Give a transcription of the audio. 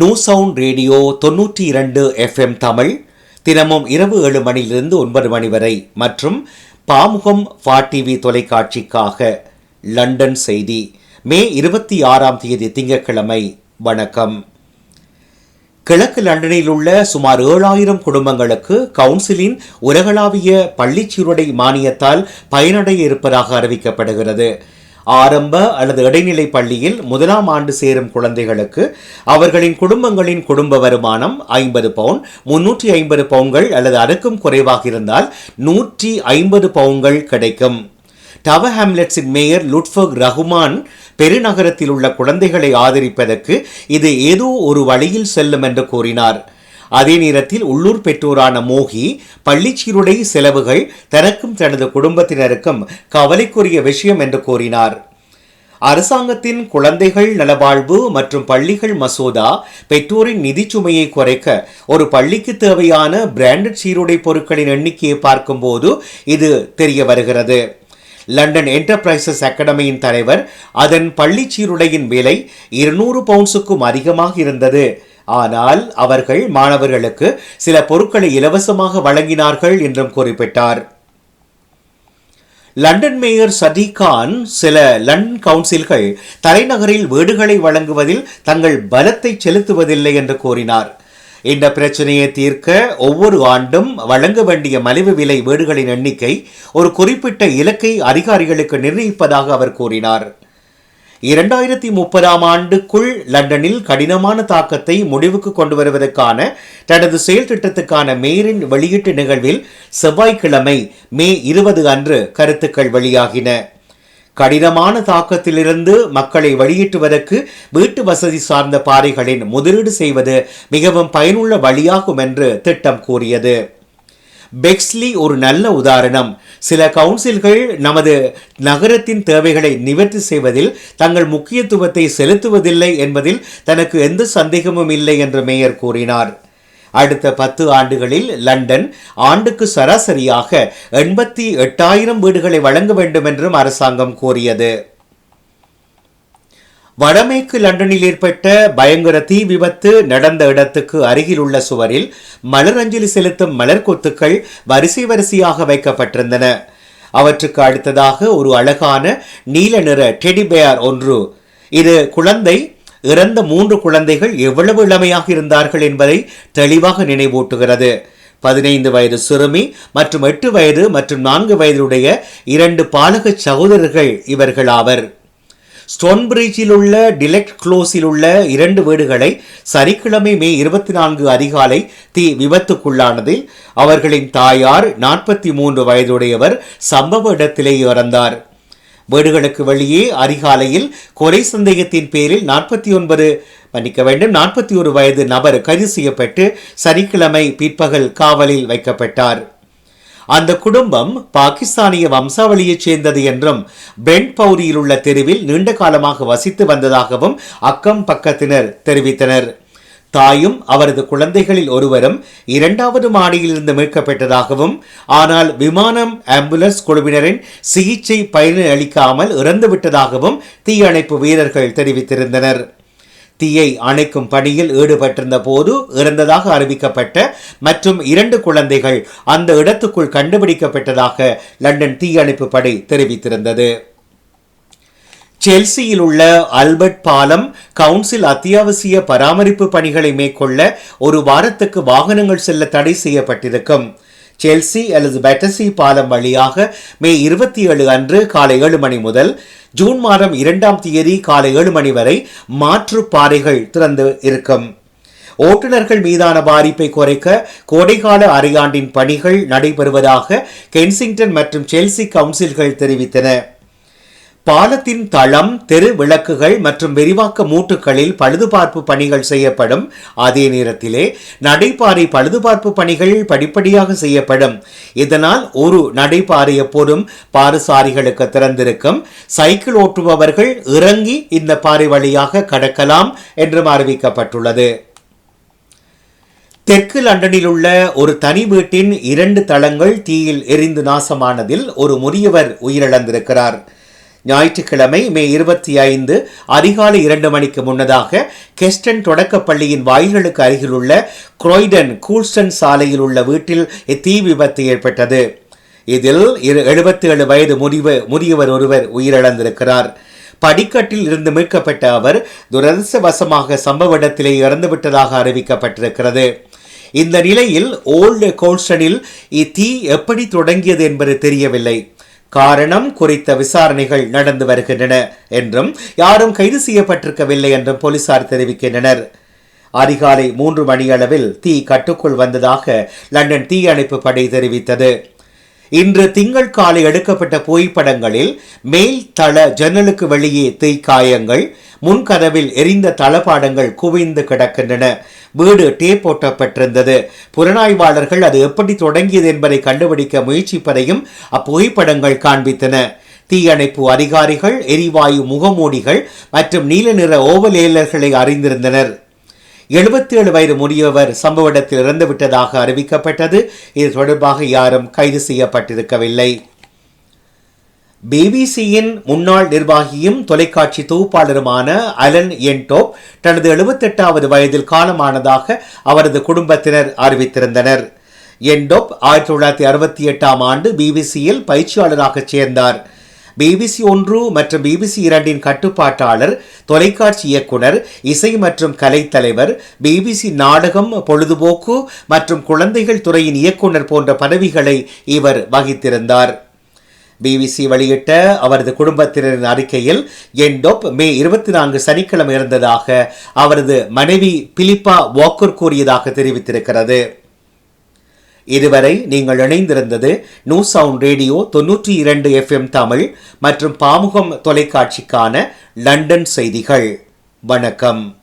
New sound radio தொன்னூற்றி இரண்டு FM Tamil தினமும் இரவு ஏழு மணியிலிருந்து ஒன்பது மணி வரை மற்றும் பாமுகம் ஃபா டிவி தொலைக்காட்சிக்காக லண்டன் செய்தி. மே இருபத்தி ஆறாம் தேதி திங்கட்கிழமை. வணக்கம். கிழக்கு லண்டனில் உள்ள சுமார் ஏழாயிரம் குடும்பங்களுக்கு கவுன்சிலின் உலகளாவிய பள்ளிச் சீருடை மானியத்தால் பயனடைய இருப்பதாக அறிவிக்கப்படுகிறது. ஆரம்ப அல்லது இடைநிலை பள்ளியில் முதலாம் ஆண்டு சேரும் குழந்தைகளுக்கு அவர்களின் குடும்பங்களின் குடும்ப வருமானம் ஐம்பது பவுன் முன்னூற்றி ஐம்பது பவுன்கள் அல்லது அதுக்கும் குறைவாக இருந்தால் நூற்றி ஐம்பது பவுன்கள் கிடைக்கும். டவர் ஹாம்லெட்ஸின் மேயர் லுட்ஃபர்க் ரஹ்மான் பெருநகரத்தில் உள்ள குழந்தைகளை ஆதரிப்பதற்கு இது ஏதோ ஒரு வழியில் செல்லும் என்று கூறினார். அதே நேரத்தில் உள்ளூர் பெற்றோரான மோகி பள்ளிச்சீருடை செலவுகள் தனக்கும் தனது குடும்பத்தினருக்கும் கவலைக்குரிய விஷயம் என்று கூறினார். அரசாங்கத்தின் குழந்தைகள் நலவாழ்வு மற்றும் பள்ளிகள் மசோதா பெற்றோரின் நிதிச் சுமையை குறைக்க ஒரு பள்ளிக்கு தேவையான பிராண்டட் சீருடை பொருட்களின் எண்ணிக்கையை பார்க்கும்போது இது தெரிய வருகிறது. லண்டன் என்டர்பிரைசஸ் அகாடமியின் தலைவர் அதன் பள்ளி சீருடையின் விலை இருநூறு பவுண்ட்ஸுக்கும் அதிகமாக இருந்தது. ஆனால் அவர்கள் மாணவர்களுக்கு சில பொருட்களை இலவசமாக வழங்கினார்கள் என்றும் குறிப்பிட்டார். லண்டன் மேயர் சதி கான் சில லண்டன் கவுன்சில்கள் தலைநகரில் வீடுகளை வழங்குவதில் தங்கள் பலத்தை செலுத்துவதில்லை என்று கூறினார். இந்த பிரச்சனையை தீர்க்க ஒவ்வொரு ஆண்டும் வழங்க வேண்டிய மலிவு விலை வீடுகளின் எண்ணிக்கை ஒரு குறிப்பிட்ட இலக்கை அதிகாரிகளுக்கு நிர்ணயிப்பதாக அவர் கூறினார். இரண்டாயிரத்தி முப்பதாம் ஆண்டுக்குள் லண்டனில் கடினமான தாக்கத்தை முடிவுக்கு கொண்டு வருவதற்கான தனது செயல் திட்டத்துக்கான மேரின் வெளியீட்டு நிகழ்வில் செவ்வாய்க்கிழமை மே இருபது அன்று கருத்துக்கள் வெளியாகின. கடினமான தாக்கத்திலிருந்து மக்களை வெளியிட்டுவதற்கு வீட்டு வசதி சார்ந்த பாறைகளின் முதலீடு செய்வது மிகவும் பயனுள்ள வழியாகும் என்று திட்டம் கூறியது. பெக்ஸ்லி ஒரு நல்ல உதாரணம். சில கவுன்சில்கள் நமது நகரத்தின் தேவைகளை நிவர்த்தி செய்வதில் தங்கள் முக்கியத்துவத்தை செலுத்துவதில்லை என்பதில் தனக்கு எந்த சந்தேகமும் இல்லை என்று மேயர் கூறினார். அடுத்த பத்து ஆண்டுகளில் லண்டன் ஆண்டுக்கு சராசரியாக எண்பத்தி எட்டாயிரம் வீடுகளை வழங்க வேண்டும் என்றும் அரசாங்கம் கோரியது வடமேற்கு லண்டனில் ஏற்பட்ட பயங்கர தீ விபத்து நடந்த இடத்துக்கு அருகில் உள்ள சுவரில் மலர் அஞ்சலி செலுத்தும் மலர் கொத்துக்கள் வரிசை வரிசையாக வைக்கப்பட்டிருந்தன. அவற்றுக்கு அடுத்ததாக ஒரு அழகான நீல நிற டெடிபேர் ஒன்று. இது குழந்தை இறந்த மூன்று குழந்தைகள் எவ்வளவு இளமையாக இருந்தார்கள் என்பதை தெளிவாக நினைவூட்டுகிறது. பதினைந்து வயது சிறுமி மற்றும் எட்டு வயது மற்றும் நான்கு வயதுடைய இரண்டு பாலக சகோதரர்கள் இவர்கள் ஆவர் ஸ்டோன்பிரிட்ஜில் உள்ள டிலெக்ட் க்ளோஸில் உள்ள இரண்டு வீடுகளை சனிக்கிழமை மே இருபத்தி நான்கு அதிகாலை தீ விபத்துக்குள்ளானதில் அவர்களின் தாயார் நாற்பத்தி மூன்று வயதுடையவர் சம்பவ இடத்திலேயே இறந்தார். வீடுகளுக்கு வெளியே அதிகாலையில் கொலை சந்தேகத்தின் பேரில் நாற்பத்தி ஒன்பது மன்னிக்க வேண்டும் நாற்பத்தி ஒரு வயது நபர் கைது செய்யப்பட்டு சனிக்கிழமை பிற்பகல் காவலில் வைக்கப்பட்டார். அந்த குடும்பம் பாகிஸ்தானிய வம்சாவளியைச் சேர்ந்தது என்றும் பென் பௌரியில் உள்ள தெருவில் நீண்ட காலமாக வசித்து வந்ததாகவும் அக்கம் பக்கத்தினர் தெரிவித்தனர். தாயும் அவரது குழந்தைகளில் ஒருவரும் இரண்டாவது மாடியிலிருந்து மீட்கப்பட்டதாகவும் ஆனால் விமானம் ஆம்புலன்ஸ் குழுவினரின் சிகிச்சை பயனளிக்காமல் இறந்துவிட்டதாகவும் தீயணைப்பு வீரர்கள் தெரிவித்திருந்தனர். தீயை அணைக்கும் பணியில் ஈடுபட்டிருந்த போது இறந்ததாக அறிவிக்கப்பட்ட மற்றும் இரண்டு குழந்தைகள் அந்த இடத்துக்குள் கண்டுபிடிக்கப்பட்டதாக லண்டன் தீயணைப்பு படை தெரிவித்திருந்தது. செல்சியில் உள்ள அல்பர்ட் பாலம் கவுன்சில் அத்தியாவசிய பராமரிப்பு பணிகளை மேற்கொள்ள ஒரு வாரத்துக்கு வாகனங்கள் செல்ல தடை செய்யப்பட்டிருக்கும். செல்சி அல்லது பெட்டசி பாலம் வழியாக மே இருபத்தி ஏழு அன்று காலை ஏழு மணி முதல் ஜூன் மாதம் இரண்டாம் தேதி காலை ஏழு மணி வரை மாற்று பாறைகள் திறந்து இருக்கும். ஓட்டுநர்கள் மீதான பாதிப்பை குறைக்க கோடைகால அரையாண்டின் பணிகள் நடைபெறுவதாக கென்சிங்டன் மற்றும் செல்சி கவுன்சில்கள் தெரிவித்தன. பாலத்தின் தளம் தெரு விளக்குகள் மற்றும் விரிவாக்க மூட்டுகளில் பழுதுபார்ப்பு பணிகள் செய்யப்படும். அதே நேரத்திலே நடைபாறை பழுதுபார்ப்பு பணிகள் படிப்படியாக செய்யப்படும். இதனால் ஒரு நடைபாறை எப்போதும் பாரசாரிகளுக்கு திறந்திருக்கும். சைக்கிள் ஓட்டுபவர்கள் இறங்கி இந்த பாறை வழியாக கடக்கலாம் என்றும் அறிவிக்கப்பட்டுள்ளது. தெற்கு லண்டனில் உள்ள ஒரு தனி வீட்டின் இரண்டு தளங்கள் தீயில் எரிந்து நாசமானதில் ஒரு முதியவர் உயிரிழந்திருக்கிறார். ஞாயிற்றுக்கிழமை மே இருபத்தி ஐந்து அதிகாலை இரண்டு மணிக்கு முன்னதாக கெஸ்டன் தொடக்கப்பள்ளியின் வாயில்களுக்கு அருகிலுள்ள குரோய்டன் கூல்ஸ்டன் சாலையில் உள்ள வீட்டில் இத்தீ விபத்து ஏற்பட்டது. இதில் எழுபத்தி ஏழு வயது முதிவு முதியவர் ஒருவர் உயிரிழந்திருக்கிறார். படிக்கட்டில் இருந்து மீட்கப்பட்ட அவர் துரதிருஷ்டவசமாக சம்பவ இடத்திலே இறந்துவிட்டதாக அறிவிக்கப்பட்டிருக்கிறது. இந்த நிலையில் ஓல்டு கோல்ஸ்டனில் இத்தீ எப்படி தொடங்கியது என்பது தெரியவில்லை. காரணம் குறித்த விசாரணைகள் நடந்து வருகின்றன என்றும் யாரும் கைது செய்யப்பட்டிருக்கவில்லை என்றும் போலீசார் தெரிவிக்கின்றனர். அதிகாலை மூன்று மணியளவில் தீ கட்டுக்குள் வந்ததாக லண்டன் தீயணைப்பு படை தெரிவித்தது. இன்று திங்கள் காலை எடுக்கப்பட்ட புகைப்படங்களில் மேல் தள ஜன்னலுக்கு வெளியே தீக்காயங்கள் முன்கதவில் எரிந்த தளபாடங்கள் குவிந்து கிடக்கின்றன. வீடு டேப் ஓட்டப்பட்டிருந்தது புலனாய்வாளர்கள் அது எப்படி தொடங்கியது என்பதை கண்டுபிடிக்க முயற்சிப்பதையும் அப்புகைப்படங்கள் காண்பித்தன. தீயணைப்பு அதிகாரிகள் எரிவாயு முகமூடிகள் மற்றும் நீல நிற ஓவலேலர்களை அறிந்திருந்தனர். எழுபத்தி ஏழு வயது முதியவர் சம்பவ இடத்தில் இறந்துவிட்டதாக அறிவிக்கப்பட்டது. இது தொடர்பாக யாரும் கைது செய்யப்பட்டிருக்கவில்லை. பிபிசியின் முன்னாள் நிர்வாகியும் தொலைக்காட்சி தொகுப்பாளருமான அலன் என்டோப் தனது எழுபத்தெட்டாவது வயதில் காலமானதாக அவரது குடும்பத்தினர் அறிவித்திருந்தனர். என்டோப் ஆயிரத்தி தொள்ளாயிரத்தி அறுபத்தி எட்டாம் ஆண்டு பிபிசியில் பயிற்சியாளராக சேர்ந்தார். பிபிசி ஒன்று மற்றும் பிபிசி இரண்டின் கட்டுப்பாட்டாளர் தொலைக்காட்சி இயக்குனர் இசை மற்றும் கலைத்தலைவர் பிபிசி நாடகம் பொழுதுபோக்கு மற்றும் குழந்தைகள் துறையின் இயக்குனர் போன்ற பதவிகளை இவர் வகித்திருந்தார். பிபிசி வெளியிட்ட அவரது குடும்பத்தினரின் அறிக்கையில் என்டோப் மே இருபத்தி நான்கு சனிக்கிழமை இருந்ததாக அவரது மனைவி பிலிப்பா வாக்கர் கூறியதாக தெரிவித்திருக்கிறது. இதுவரை நீங்கள் இணைந்திருந்தது நியூ சவுண்ட் ரேடியோ தொன்னூற்றி இரண்டு எஃப்எம் தமிழ் மற்றும் பாமுகம் தொலைக்காட்சிக்கான லண்டன் செய்திகள். வணக்கம்.